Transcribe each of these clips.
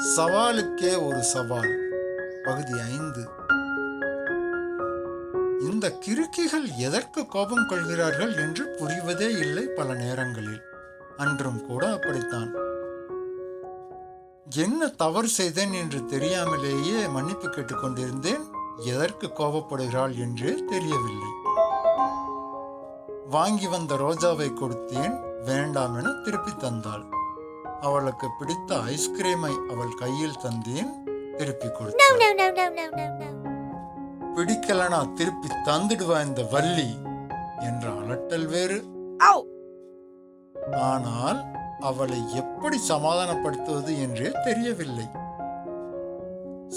சவாலுக்கே ஒரு சவால். பகுதி ஐந்து. இந்த கிறுக்கிகள் எதற்கு கோபம் கொள்கிறார்கள் என்று புரிவதே இல்லை பல நேரங்களில். அன்றும் கூட அப்படித்தான். என்ன தவறு செய்தேன் என்று தெரியாமலேயே மன்னிப்பு கேட்டுக்கொண்டிருந்தேன் எதற்கு கோபப்படுகிறாள் என்று தெரியவில்லை. வாங்கி வந்த ரோஜாவை கொடுத்தேன். வேண்டாம் என திருப்பி தந்தாள். அவளுக்கு பிடித்த ஐஸ்கிரீமை அவள் கையில் தந்தேன் திருப்பி No, கொடுத்தாள் no, no, no, no, no, no. பிடிக்கலனா திருப்பி தந்துடுவா இந்த வள்ளி என்ற அலட்டல் வேறு Ow! ஆனால் அவளை எப்படி சமாதானப்படுத்துவது என்றே தெரியவில்லை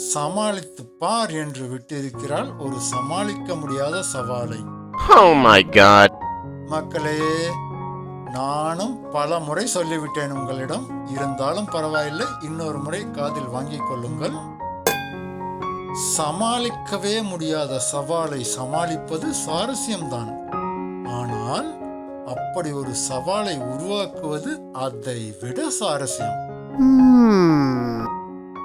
சமாளித்து பார் என்று விட்டிருக்கிறாள் ஒரு சமாளிக்க முடியாத சவாலை Oh my god. மக்களே நானும் பல முறை சொல்லிவிட்டேன் உங்களிடம். இருந்தாலும் பரவாயில்லை இன்னொரு முறை காதில் வாங்கிக் கொள்ளுங்கள். சமாளிக்கவே முடியாத சவாலை சமாளிப்பது சுவாரஸ்யம்தான். ஆனால் அப்படி ஒரு சவாலை உருவாக்குவது அதை விட சுவாரஸ்யம். Hmm.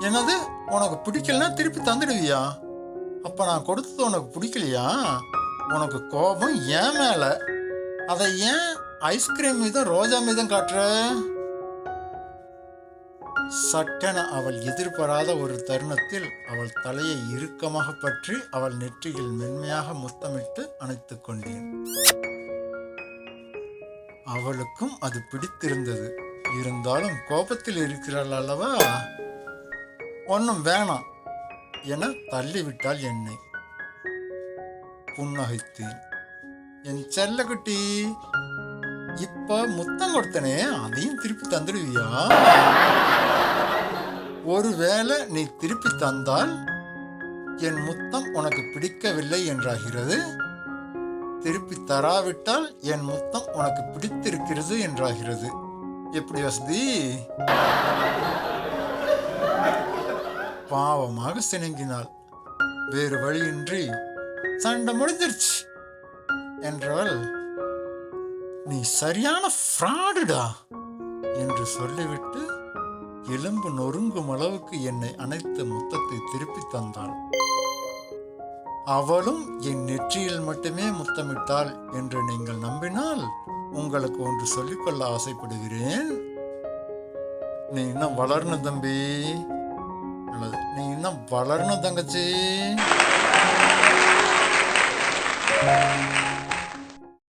என்னது? உனக்கு பிடிக்கலனா திருப்பி தந்துடுவியா? அப்ப நான் கொடுத்தது உனக்கு பிடிக்கலையா? உனக்கு கோபம் ஏன் மேல. அதை ஏன் ஐஸ்கிரீம் மீதும் ரோஜா மீதும் காட்டுற. சட்டென அவள் எதிர்பாராத ஒரு தருணத்தில் அவள் தலையை இறுக்கமாக பற்றி அவள் நெற்றியில் மென்மையாக முத்தமிட்டு அணைத்துக் கொண்டேன். அவளுக்கும் அது பிடித்திருந்தது. இருந்தாலும் கோபத்தில் இருக்கிறாள் அல்லவா? ஒன்றும் வேணாம் என தள்ளிவிட்டாள் என்னை. புன்னகைத்தேன். என் செல்லக்குட்டி இப்ப முத்தம் கொடுத்தனே அதையும் திருப்பி தந்துடுவியா? ஒருவேளை நீ திருப்பி தந்தால் என் முத்தம் உனக்கு பிடிக்கவில்லை என்றாகிறது. திருப்பி தராவிட்டால் என் முத்தம் உனக்கு பிடித்திருக்கிறது என்றாகிறது. எப்படி வசதி பாவமாக சினங்கினாள். வேறு வழியின்றி சண்டை முடிஞ்சிருச்சு என்றவள் நீ சரியான ஃப்ராடுடா என்று சொல்லிவிட்டு எலும்பு நொறுங்கும் அளவுக்கு என்னை அணைத்த முத்தத்தை திருப்பி தந்தாள். அவளும் என் நெற்றியில் மட்டுமே முத்தமிட்டாள் என்று நீங்கள் நம்பினால் உங்களுக்கு ஒன்று சொல்லிக்கொள்ள ஆசைப்படுகிறேன். நீ இன்னும் வளரணும் தம்பி அல்லது நீ இன்னும் வளரணும் தங்கச்சி